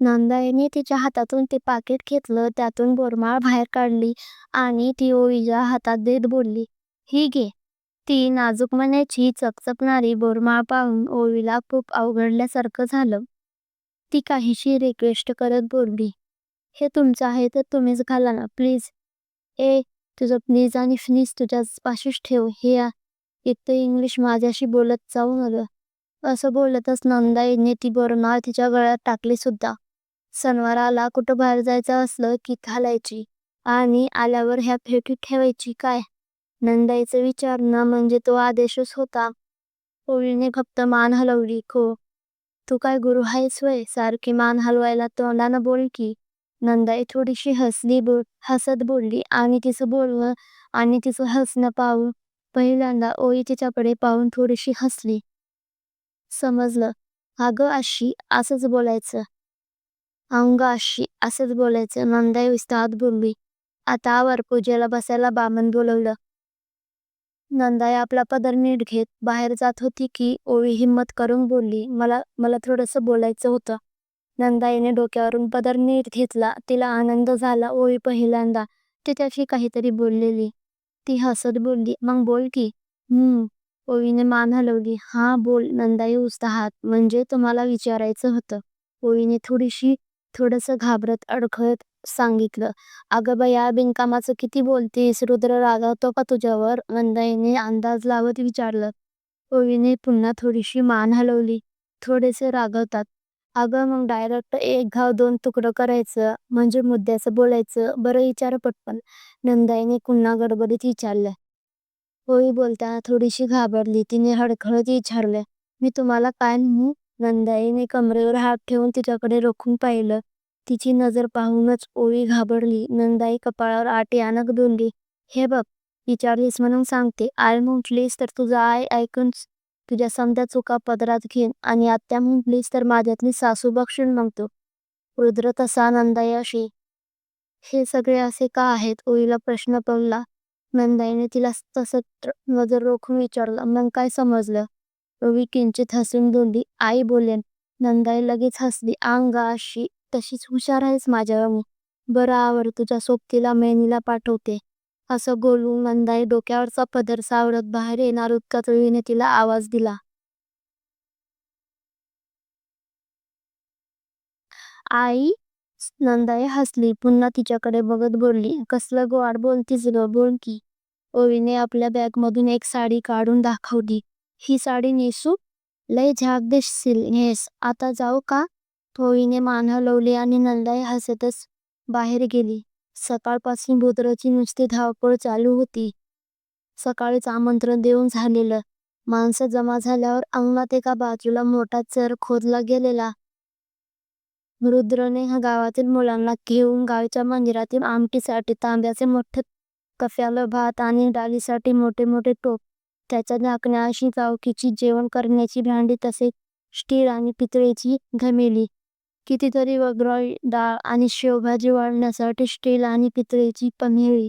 नंदाईने तिच्या हातातून ते पाकिट घेतलं. त्यातून बोरमाळ बाहेर काढली आणि ती ओवीच्या हातात देत बोलली, ही घे. ती नाजूक मण्याची चकचकणारी बोरमाळ पाहून ओवीला खूप अवघडल्यासारखं झालं. ती काहीशी रिक्वेस्ट करत बोलली, हे तुमचं आहे तर तुम्हीच घाला ना प्लीज. ए, तुझं प्लीज आणि फनीज तुझ्या पाशीच ठेव. हे इथं इंग्लिश माझ्याशी बोलत जाऊ नको. असं बोलतच नंदाईने ती बोरमाळ तिच्या गळ्यात टाकली सुद्धा. सणवाराला कुठं बाहेर जायचं असलं की घालायची आणि आल्यावर ह्या पेटीत ठेवायची काय? नंदाईचं विचारणं म्हणजे तो आदेशच होता. ओवीने फक्त मान हलवली. खो तू काय गुरु आहेस वय सारखी मान हलवायला तोंडानं बोल की. नंदाई थोडीशी हसली बोल हसत बोलली आणि तिचं बोलवं आणि तिचं हसणं पाहून पहिल्यांदा ओळी तिच्याकडे पाहून थोडीशी हसली. समजलं. अगं अशी, असंच बोलायचं. अंग अशी, असंच बोलायचं. नंदाई हात बोलली. आता आवर, पूजेला बसायला बामण बोलवलं. नंदाई आपला पदर नीट घेत बाहेर जात होती की ओवी हिम्मत करून बोलली, मला मला थोडंसं बोलायचं होतं. नंदाईने डोक्यावरून पदर नीट घेतला. तिला आनंद झाला. ओवी पहिल्यांदा तिच्याशी काहीतरी बोललेली. ती हसत बोलली, मग बोल की. हम्म. ओवीने मान हलवली. हा बोल. नंदाई उत्साहात, म्हणजे तुम्हाला विचारायचं होतं. ओवीने थोडीशी थोडंसं घाबरत अडखळत सांगितलं. अगं बया, बिनकामाचं किती बोलतीस? रुद्र रागावतो का तुझ्यावर? नंदाईने अंदाज लावत विचारलं. ओवीने पुन्हा थोडीशी मान हलवली. थोडेसे रागावतात. अगं मग डायरेक्ट एक घाव दोन तुकडं करायचं म्हणजे मुद्द्याचं बोलायचं. बरं विचार पटकन. नंदाईने पुन्हा गडबडीत विचारलं. ओवी बोलताना थोडीशी घाबरली. तिने अडखळत विचारलं, मी तुम्हाला काय म्हणू? नंदाईने कमरेवर हात ठेवून तिच्याकडे रोखून पाहिलं. तिची नजर पाहूनच ओवी घाबरली. नंदाई कपाळावर आठी आणत बोलली, हे बघ, विचारलीस म्हणून सांगते. आई म्हटलीस तर तुझं आई ऐकून तुझ्या समद्या चुका पदरात घेईन आणि आत्या म्हटलीस तर माझ्यातली सासू बक्षील मागतो. रुद्र तसा, नंदाई अशी. हे सगळे असे का आहेत? ओवीला प्रश्न पडला. नंदाईने तिला सतत नजर रोखून विचारलं, मग काय समजलं? ओवी किंचित हसून बोलली, आई बोलेन. नंदाई लगेच हसली. अंग अशी, तशीच हुशार आहेस माझ्यावानी. बरं आवर, तुझ्या सोबतीला मेनीला पाठवते. असं बोलून नंदाई डोक्यावरचा पदर सावरत बाहेर येणार इतक्यात रवीने तिला आवाज दिला. आई. नंदाई हसली. पुन्हा तिच्याकडे बघत बोलली, कसलं गोड बोलतीस ग बोल की. ओवीने आपल्या बॅगमधून एक साडी काढून दाखवली. ही साडी नेसू? लय झाक दिसशील. नेस. आता जाऊ का? ओवीने मान हलवली आणि नंदाई हसतच बाहेर गेली. सकाळपासून रुद्रची नुसती धावपळ चालू होती. सकाळीच आमंत्रण देऊन झालेलं. माणसं जमा झाल्यावर अंगणात एका बाजूला मोठा चर खोदला गेलेला. रुद्रने गावातील मुलांना घेऊन गावच्या मंदिरातील आमटीसाठी तांब्याचे मोठे कफ्यालं भात आणि डाळीसाठी मोठे मोठे टोप, त्याच्या झाकण्याशी गावकीची जेवण करण्याची भांडी तसेच स्टील आणि पितळेची घमेली, कितीतरी वगैरे डाळ आणि शेवभाजी वाढण्यासाठी स्टील आणि पितळेची पन्हेळी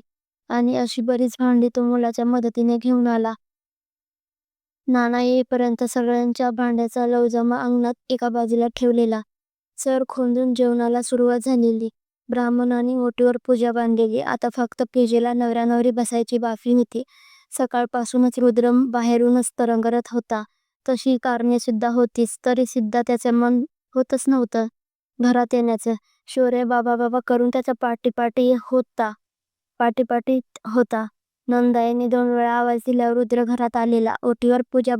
आणि अशी बरीच भांडी तो मुलाच्या मदतीने घेऊन आला. नाना येईपर्यंत सगळ्यांच्या भांड्याचा लवजमा अंगणात एका बाजूला ठेवलेला. चर खोदून जेवणाला सुरुवात झालेली. ब्राह्मणांनी ओटीवर पूजा बांधलेली. आता फक्त पूजेला नवऱ्या नवरी बसायची बाकी होती. सकाळपासूनच रुद्र बाहेरूनच तरंगरत होता. तशी कारणे सुद्धा होतीच, तरी सुद्धा त्याचं मन होतच नव्हतं घरात येण्याचं. शौर्य बाबा बाबा करून त्याच्या पाठीपाठी होता. पाटीपाटी होता. नंदाईने दोन वेळा आवाज दिल्यावर रुद्र घरात आलेला. ओटीवर पूजा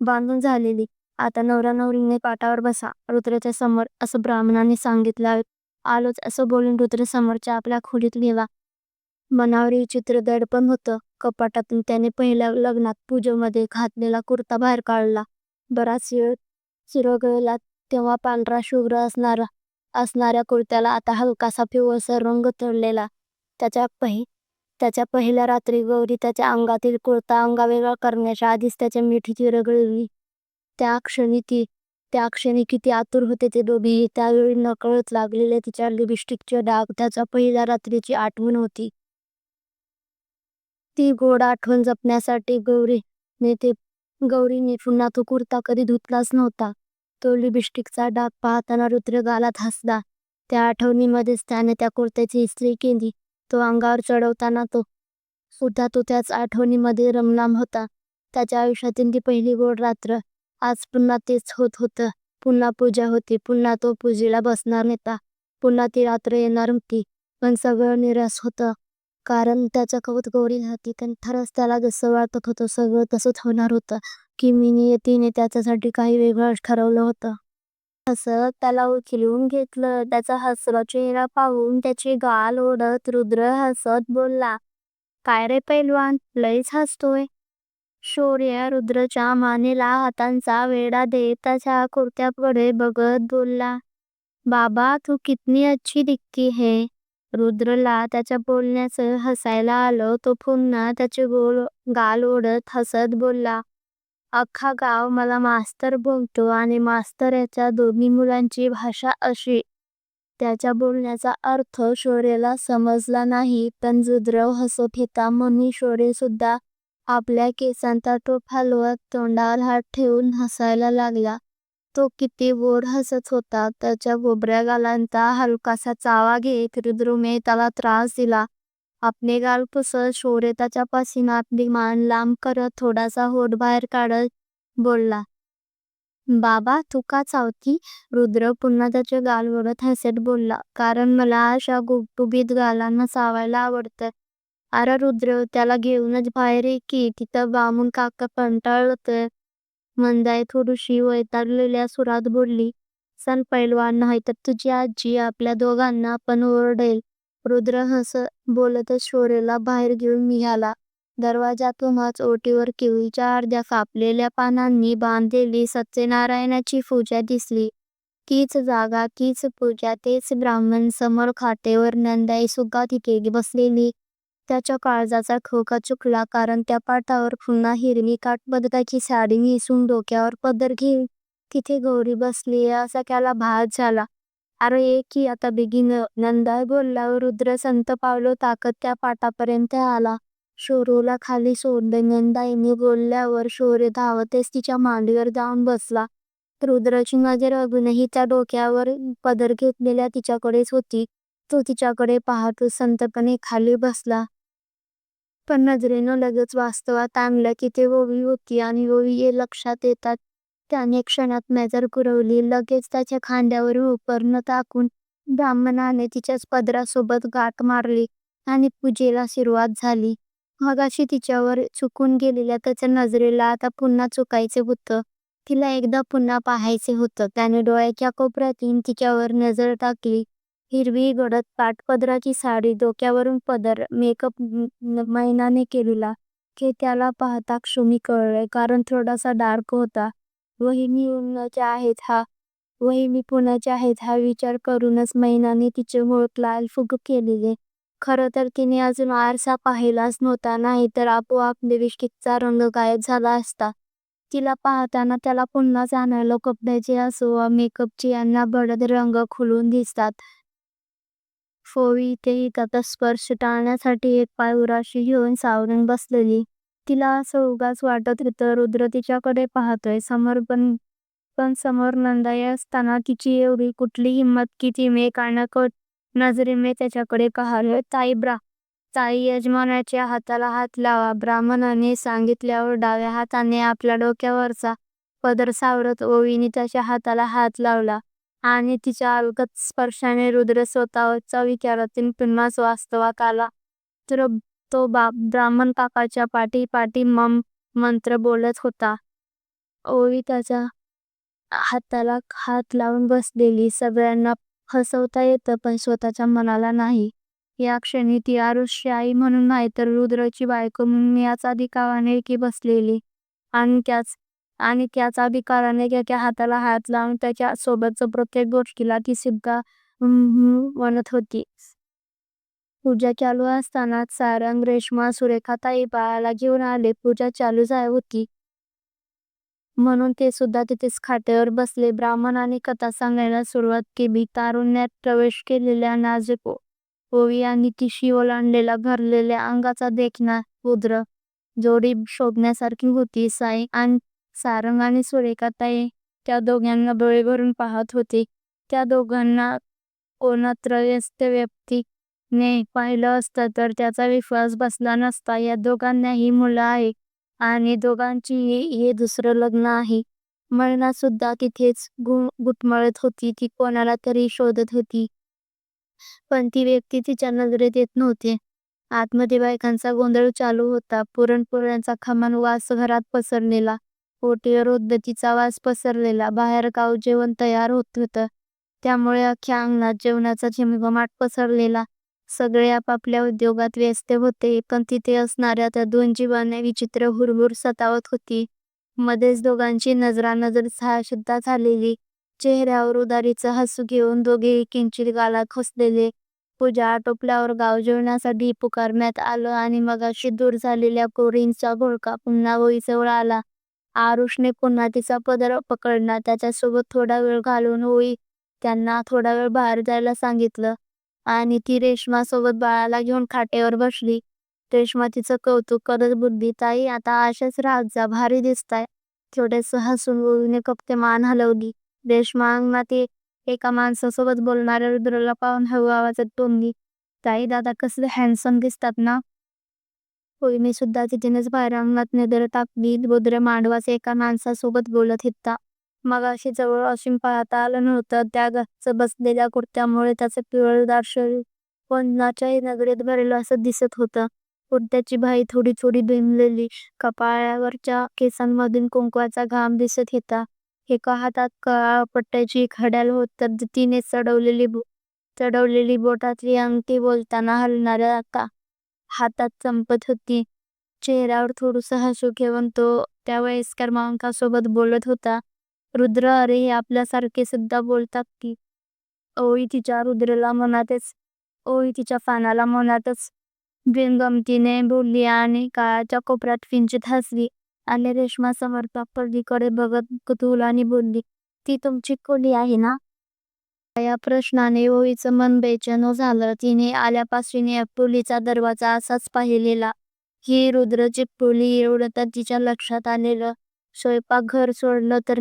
बांधून झालेली. आता नवरा नवरीने पाटावर बसा, रुद्राच्या समोर, असं ब्राह्मणांनी सांगितलं. आलोच असं बोलून रुद्र समोरच्या आपल्या खोलीत गेला. मनावरील चित्र दडपण होतं. कपाटातून त्याने पहिल्या लग्नात पूजेमध्ये घातलेला कुर्ता बाहेर काढला. बराच वेळ चिरगळला तेव्हा पांढरा शुभ्र असणाऱ्या कुर्त्याला आता हलकासा पिवळसर रंग चढलेला. त्याच्या पहिल्या रात्री गौरी त्याच्या अंगातील कुर्ता अंगावेगळा करण्याच्या आधीच त्याच्या मिठी चिरगळली. त्या क्षणी किती आतुर होते ते दोघेही. त्यावेळी नकळत लागलेले तिच्या लिपस्टिकचे डाग त्याच्या पहिल्या रात्रीची आठवण होती. ती गोड आठवण जपण्यासाठी गौरीने पुन्हा तो कुर्ता कधी धुतलाच नव्हता. तो लिपस्टिकचा डाग पाहताना रुद्र गालात हसला. त्या आठवणीमध्येच त्याने त्या कुर्त्याची इस्त्री केली. तो अंगावर चढवताना तो सुद्धा तो त्याच आठवणीमध्ये रमलाम होता. त्याच्या आयुष्यातील ती पहिली गोड रात्र. आज पुन्हा तेच होत होतं. पुन्हा पूजा होती. पुन्हा तो पूजेला बसणार होता. पुन्हा ती रात्र येणार होती. पण सगळं निराश होतं. कारण त्याच्या कवत गौरी होती पण खरंच त्याला जसं वाटत होतं सगळं तसंच होणार होतं. की नियतीने त्याच्यासाठी काही वेगळं ठरवलं होतं. हसत त्याला उचलून घेतलं. त्याचा हसरा चेहरा पाहून त्याची गाल ओढत रुद्र हसत बोलला, काय रे पैलवान, लयच हसतोय. शौर्य रुद्रच्या मानेला हातांचा वेढा देत त्याच्या कुर्त्याकडे बघत बोलला, बाबा तू कितनी अच्छी दिखती है. रुद्रला त्याच्या बोलण्याचं हसायला आलं. तो पुन्हा त्याचे गाल ओढत हसत बोलला, अख्खा गाव मला मास्तर बोलतो आणि मास्तराच्या दोन्ही मुलांची भाषा अशी. त्याच्या बोलण्याचा अर्थ शौर्यला समजला नाही. पण रुद्र हसत होता म्हणून शौर्य सुद्धा आपल्या केसांचा टोप हलवत तोंडावर हात ठेवून हसायला लागला. तो किती गोड हसत होता. त्याच्या गोबऱ्या गालांचा हलकासा चावा घेत रुद्रने त्याला त्रास दिला. आपले गाल पुसत शौर्य त्याच्यापासून आपली मान लांब करत थोडासा होठ बाहेर काढत बोलला, बाबा तू का चावती. रुद्र पुन्हा त्याचे गाल ओढत हसत बोलला, कारण मला अशा गुबगुबीत गालांना चावायला आवडतं. अरे रुद्र त्याला घेऊनच बाहेर ये की. तिथं बामून काका कंटाळतोय. मंदाई थोडीशी वैतागलेल्या सुरात बोलली, सन पैलवान नाहीतर तुझी आजी आपल्या दोघांना पण ओरडेल. रुद्र हस बोलतच शोरेला बाहेर घेऊन निघाला. दरवाजातूनच ओटीवर केळीच्या अर्ध्या कापलेल्या पानांनी बांधलेली सत्यनारायणाची पूजा दिसली. तीच जागा, तीच पूजा, तेच ब्राह्मण. समोर खाटेवर नंदाई सुद्धा तिथे बसलेली. त्याच्या काळजाचा खोका चुकला. कारण त्या पाटावर पुन्हा हिरवी काठपदराची साडी नेसून डोक्यावर पदर घेऊन तिथे गौरी बसली असा त्याला भास झाला. अरे ये की आता बेगीन. नंदाई बोलल्यावर रुद्र संत पावलो ताकद त्या पाटापर्यंत आला. शोरूला खाली सोडले नंदाईने बोलल्यावर शोर धावतच तिच्या मांडीवर जाऊन बसला. रुद्राची नजर अजूनही त्या डोक्यावर पदर घेतलेल्या तिच्याकडेच होती. तो तिच्याकडे पाहतो संतपणे खाली बसला. पण नजरेनं लगेच वास्तवात आणलं की ते ओवी होती आणि ओवी हे लक्षात येतात त्याने क्षणात नजर पुरवली लगेच त्याच्या खांद्यावर उपर्ण टाकून ब्राह्मणाने तिच्याच पदरासोबत गाठ मारली आणि पूजेला सुरुवात झाली. मगाशी तिच्यावर चुकून गेलेल्या त्याच्या नजरेला आता पुन्हा चुकायचं होतं. तिला एकदा पुन्हा पाहायचे होतं. त्याने डोळ्याच्या कोपऱ्यातून तिच्यावर नजर टाकली. हिरवी गडद काठपदराची साडी, डोक्यावरून पदर, मेकअप मैनाने केलेला. हे त्याला पाहता क्षणी कळले कारण थोडासा डार्क होता. वहिनी पुण्याच्या आहेत हा वहिनी पुण्याच्या आहेत हा विचार करूनच मैनाने तिचे ओठ लाल फुग केलेले. खरं तर तिने अजून आरसा पाहिलाच नव्हता. नाही तर आपोआप लिपस्टिकचा रंग गायब झाला असता. तिला पाहताना त्याला पुन्हा जाणवलं कपड्याचे असो वा मेकअपचे यांना बडद रंग खुलून दिसतात. फोवी इथेही त्याचा स्पर्श टाळण्यासाठी एक पाय उराशी घेऊन सावरून बसलेली. तिला असं उगाच वाटत होतं रुद्र तिच्याकडे पाहतोय समोर पण समोर नंदाई असताना तिची एवढी कुठली हिंमत की तिने काळकट नजरेने त्याच्याकडे पाहिलं. ताई ब्रा. ताई यजमानाच्या हाताला हात लावा ब्राह्मणाने सांगितल्यावर डाव्या हाताने आपल्या डोक्यावरचा पदर सावरत ओवीने त्याच्या हाताला हात लावला. आणि तिच्या अलगद स्पर्शाने रुद्र स्वतःच्या विचारातून पुन्हा वास्तवात आला. तर तो ब्राह्मण काकाच्या पाठीपाठी मंत्र बोलत होता. ओवी त्याच्या हाताला हात लावून बसलेली. सगळ्यांना हसवता येतं पण स्वतःच्या मनाला नाही. या क्षणी ती आरुषची आई म्हणून नाहीतर रुद्रची बायको म्हणून याच अधिकाराने बसलेली. आणि त्याच आणि त्याचा अधिकाराने त्याच्या हाताला हात लावून त्याच्या सोबतच प्रत्येक गोष्टीला ती सुद्धा म्हणत होती. पूजा चालू असतानाच सारंग, रेश्मा, सुरेखाताई बाळाला घेऊन आले. पूजा चालू होती. म्हणून ते सुद्धा तिथेच खाटेवर बसले. ब्राह्मणाने कथा सांगायला सुरुवात केली. तारुण्यात प्रवेश केलेल्या नाजूक ओवी आणि तिशी ओलांडलेला भरलेल्या अंगाचा देखणा रुद्र जोडी शोभण्यासारखी होती. साई आणि सारंग आणि सुरेखाताई त्या दोघांना डोळे भरून पाहत होती. त्या दोघांना कोणा त्रयस्थ व्यक्तीने पाहिलं असतं तर त्याचा विश्वास बसला नसता. या दोघांनाही मुलं आहेत आणि दोघांचीही हे दुसरं लग्न आहे. मृणा सुद्धा तिथेच घुटमळत होती. ती कोणाला तरी शोधत होती. पण ती व्यक्ती तिच्या नजरेत येत नव्हती. आतमध्ये बायकांचा गोंधळ चालू होता. पुरणपोळ्यांचा खमंग वास घरात पसरलेला. पोटी उदबत्तीचा वास पसरलेला. बाहेर गाव जेवण तयार होत होतं. त्यामुळे अख्ख्या अंगणात जेवणाचा झिमघमाट पसरलेला. सगळे आपापल्या उद्योगात व्यस्त होते. पण तिथे असणाऱ्या त्या दोन जीवांना विचित्र हुरहुर सतावत होती. मध्येच दोघांची नजरानजर सुद्धा झालेली. चेहऱ्यावर उदारीचं हसू घेऊन दोघेही किंचित गालात हसलेले. पूजा आटोपल्यावर गाव जेवणासाठी पुकारण्यात आलं आणि मगाशी दूर झालेल्या कोरींचा घोळका पुन्हा भोईजवळ आला. आरुषने पुन्हा तिचा पदर पकडला. त्याच्यासोबत थोडा वेळ घालवून होई त्यांना थोडा वेळ बाहेर जायला सांगितलं आणि ती रेश्मासोबत बाळाला घेऊन खाटेवर बसली. रेश्मा तिचं कौतुक करत बोलली, ताई आता अशाच राहत जा. भारी दिसताय. छोटंसं हसून ओवीने फक्त मान हलवली. रेश्मा अंगणात एका माणसासोबत बोलणाऱ्या रुद्रला पाहून हळू आवाजात बोलली, ताई दादा कसले हँडसम दिसतात ना. ओवीने सुद्धा तिथेनच बाहेर अंगणात नजर टाकली. रुद्र मांडवाच एका माणसासोबत बोलत होता. मगाशी जवळ असून पाहता आलं नव्हतं. त्या गच्च बसलेल्या कुर्त्यामुळे त्याचं पिवळदार शरीर कोणाच्याही नजरेत भरलं असं दिसत होतं. कुर्त्याची भाई थोडी थोडी भिमलेली कपाळावरच्या केसांमधून कुंकवाचा घाम दिसत होता. एका हातात काळ्या पट्ट्याची खड्याल होत तर तिने चढवलेली चढवलेली बोटातली अंगठी बोलताना हलणाऱ्या हातात चंपत होती. चेहऱ्यावर थोडंसं हसू घेऊन तो त्या वयस्कर माणसासोबत बोलत होता. रुद्र अरे हे आपल्यासारखे सुद्धा बोलतात की. ओवी तिच्या रुद्रला मनातच ओवी तिच्या फानाला मनातच गमतीने बोलली आणि काळाच्या कोपऱ्यात किंचित हसली आणि रेश्मा समर्पक खोलीकडे बघत कुतूहलाने बोलली, ती तुमची खोली आहे ना? या प्रश्नाने ओवीचं मन बेचैन झालं. तिने आल्यापासून पुलीचा दरवाजा असाच पाहिलेला. ही रुद्र खोली एवढं तर तिच्या लक्षात आलेलं. स्वयंपाकघर सोडलं तर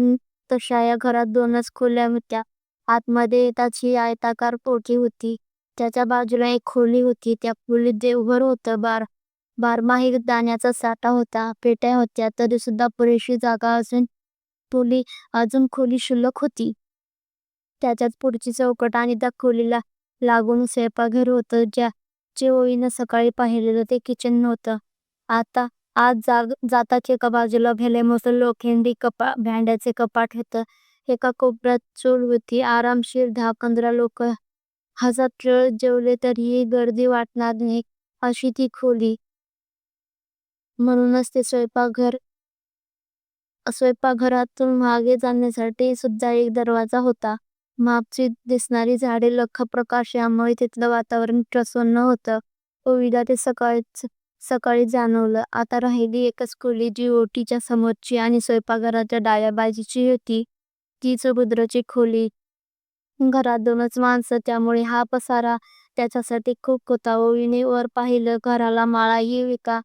तशा या घरात दोनच खोल्या होत्या. आतमध्ये एकाची आयताकार पोटी होती. त्याच्या बाजूला एक खोली होती. त्या खोलीत देवघर होतं. बार बारमाही दाण्याचा साठा होता. पेट्या होत्या. तरीसुद्धा पुरेशी जागा असून अजून खोली क्षुल्लक होती. त्याच्याच पुढची चौकट आणि त्या खोलीला लागून स्वयंपाकघर होतं. ज्या ओवीने सकाळी पाहिलेलं ते किचन नव्हतं. आता आत जाताच एका बाजूला भलेमोठं लोखंडी भांड्याचं कपाट होतं. एका कोपऱ्यात चूल होती. आरामशीर दहा-पंधरा लोकं हसत-खेळत जेवले तरीही गर्दी वाटणार नाही अशी ती खोली. म्हणूनच ते स्वयंपाकघर. स्वयंपाकघरातून मागे जाण्यासाठी सुद्धा एक दरवाजा होता. मापची दिसणारी झाडे, लख्ख प्रकाश यामुळे तिथलं वातावरण प्रसन्न होतं. ओवीला ते सकाळीच जाणवलं. आता राहिली एकच खोली जी ओटीच्या समोरची आणि स्वयंपाकघराच्या डाव्या बाजूची होती. तीच रुद्रची खोली. घरात दोनच माणसं त्यामुळे हा पसारा त्याच्यासाठी खूप होता. ओवीने वर पाहिलं. घराला माळा माळाही का?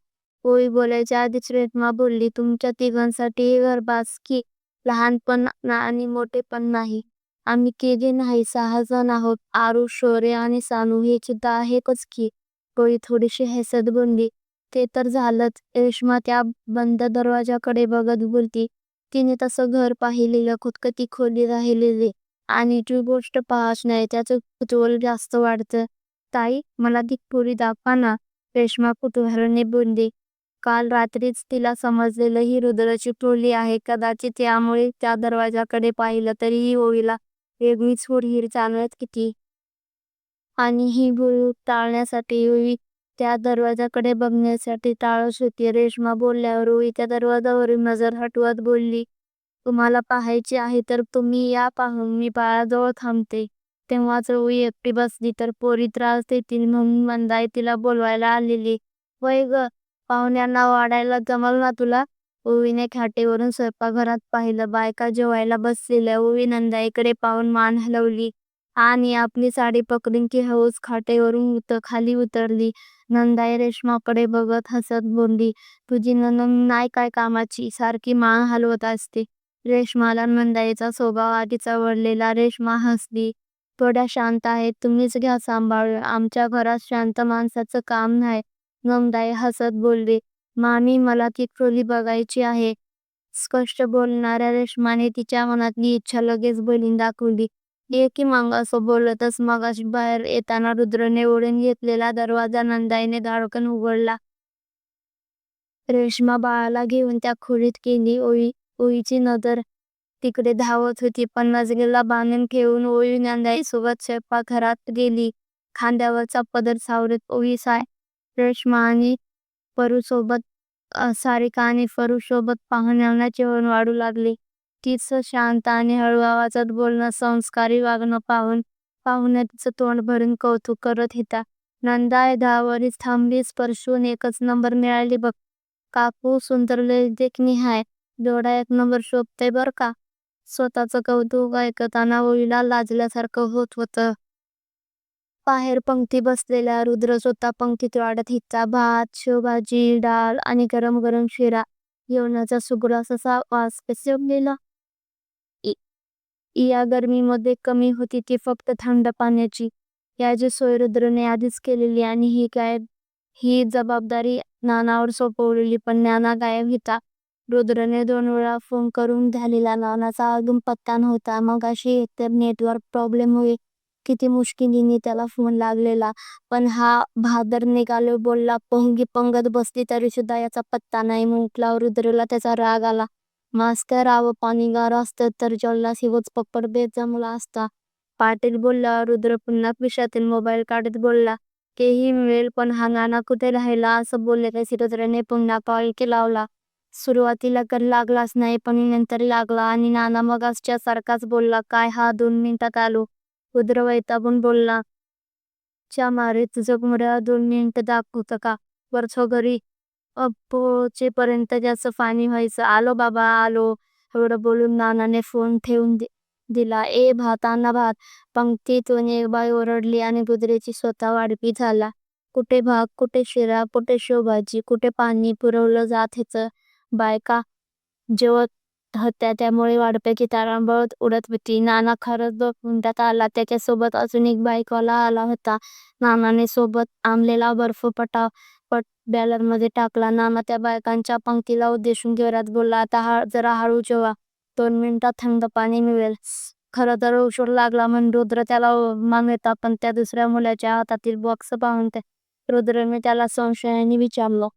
ओवी बोलायच्या आधीच रेश्मा बोलली, तुमच्या तिघांसाठी हे घर बास की. लहान पण आणि मोठे पण नाही. आम्ही केली नाही सहा जण आहोत. आरुष, शोरे आणि सानू हे सुद्धा आहेतच की. ओवी थोडीशी हसत बोलली, ते तर झालंच. रेश्मा त्या बंद दरवाजाकडे बघत बोलती तिने तसं घर पाहिलेलं, खुदक ती खोली राहिलेली आणि जी गोष्ट पाहत नाही त्याचं कुतूहल जास्त वाढतं. ताई, मला ती खोली दाखवा ना. रेश्मा कुतूहलाने बोलली. काल रात्रीच तिला समजलेलं ही रुद्राची खोली आहे. कदाचित त्यामुळे त्या दरवाजाकडे पाहिलं तरीही ओवीला वेगळीच हुरहुर जाणवत होती. आणि ही हुरहूर टाळण्यासाठी ओवी त्या दरवाजाकडे बघण्यासाठी टाळत होती. रेश्मा बोलल्यावर ओवी त्या दरवाजावरून नजर हटवत बोलली, तुम्हाला पाहायचे आहे तर तुम्ही या पाहून. मी बाळाजवळ थांबते. तेव्हाच ओवी एकटी बसली तर पोरी त्रास देतील म्हणून मंदाई तिला बोलवायला आलेली. वय गं, पाहुण्यांना वाढायला जमलं ना तुला? ओवीने खाटेवरून स्वयंपाकघरात पाहिलं. बायका जेवायला बसलेल्या. ओवी नंदाईकडे पाहून मान हलवली आणि आपली साडी पकडून ती हळूच खाटेवरून खाली उतरली. नंदाई रेश्माकडे बघत हसत बोलली, तुझी नणंद नाही काय कामाची. सारखी मान हलवत असते. रेश्माला नंदाईचा स्वभाव आधीच आवडलेला. रेश्मा हसली. थोड्या शांत आहेत. तुम्हीच घ्या सांभाळून. आमच्या घरात शांत माणसाचं काम नाही. नंदाई हसत बोलली. मामी मला ती खोली बघायची आहे. स्पष्ट बोलणाऱ्या रेश्माने तिच्या मनातली इच्छा लगेच बोलून दाखवली. ये की मग असं बोलतच मगाशी बाहेर येताना रुद्रने ओढून घेतलेला दरवाजा नंदाईने धाडकन उघडला. रेश्मा बाळाला घेऊन त्या खोलीत गेली. ओवीची नजर तिकडे धावत होती. पण नजरेला बांधून ठेवून ओवी नंदाईसोबत स्वयंपाकघरात गेली. खांद्यावरचा पदर सावरत ओवी रेश्मा आणि सारिका आणि परूसोबत पाहुण्यांना जेवण वाढू लागली. तिचं शांत आणि हळू आवाजात बोलणं, संस्कारी वागणं पाहून पाहुणे तिचं तोंड भरून कौतुक करत होत्या. नंदाई दहावरीच थांबली. स्पर्शून एकच नंबर मिळाली बघ. काकू सुंदर लय देखणी हाय. जोडा एक नंबर शोभतोय बरं का. स्वतःचं कौतुक ऐकताना ओवीला लाजल्यासारखं होत होतं. बाहेर पंक्ती बसलेला रुद्र स्वतः पंक्तीत वाढत हिचा भात, शेवभाजी, डाळ आणि गरम गरम शिरा. जेवणाचा सुग्रास असा वास पसरलेला. या गर्मीमध्ये कमी होती ती फक्त थंड पाण्याची. याची सोय रुद्रने आधीच केलेली आणि ही काय ही जबाबदारी नानावर सोपवलेली. पण नाना गायब होता. रुद्रने दोन वेळा फोन करून झालेला. नानाचा अजून पत्ता नव्हता. मगाशी एकतर नेटवर्क प्रॉब्लेममुळे किती मुश्किलीने त्याला फोन लागलेला. पण हा बहादर निघालो बोलला. पोंगी पंगत बसली तरी सुद्धा याचा पत्ता नाही म्हटल्यावर रुद्रला त्याचा राग आला. मास्क राव पाणी गार असतं तर जल्ला शिवच पप्पड बेत जमला असता. पाटील बोलला रुद्र पुन्हा पिशातील मोबाईल काढत बोलला. केही मिळेल पण हा नाना कुठे राहिला असं बोलल्यावर रुद्रने पुन्हा कॉल लावला. सुरुवातीला तर लागलाच नाही पण नंतर लागला आणि नाना मगाचच्या सारखाच बोलला. काय हा दोन मिनिटात आलो. रुद्र वैतागून बोलला. च्या मारे तुझं घड्याळ दोन मिनिट दाखवत का. वरचो घरी पोहोचेपर्यंत जास्त पाणी व्हायचं. आलो बाबा आलो. एवढं बोलून नानाने फोन ठेवून दिला. ए भात आणा भात. पंक्तीतून एक बाई ओरडली आणि रुद्रची स्वतः वाढपी झाला. कुठे भात, कुठे शिरा, कुठे शेवभाजी, कुठे पाणी पुरवलं जात होतं. बायका जेवत होत्या त्यामुळे वाढप्याची तारांबळ उडत होती. नाना खरंच दोन आला. त्याच्यासोबत अजून एक बाईकवाला आला होता. नानाने सोबत आणलेला बर्फ पटापट बॅरलमध्ये टाकला. नाना त्या बायकांच्या पंक्तीला उद्देशून जोरात बोलला. आता जरा हळू जेवा. दोन मिनिटात थंड पाणी मिळेल. खरं तर उशीर लागला म्हणून रुद्र त्याला मागे पण त्या दुसऱ्या मुलाच्या हातातील बॉक्स पाहून रुद्रने त्याला संशयाने विचारलं.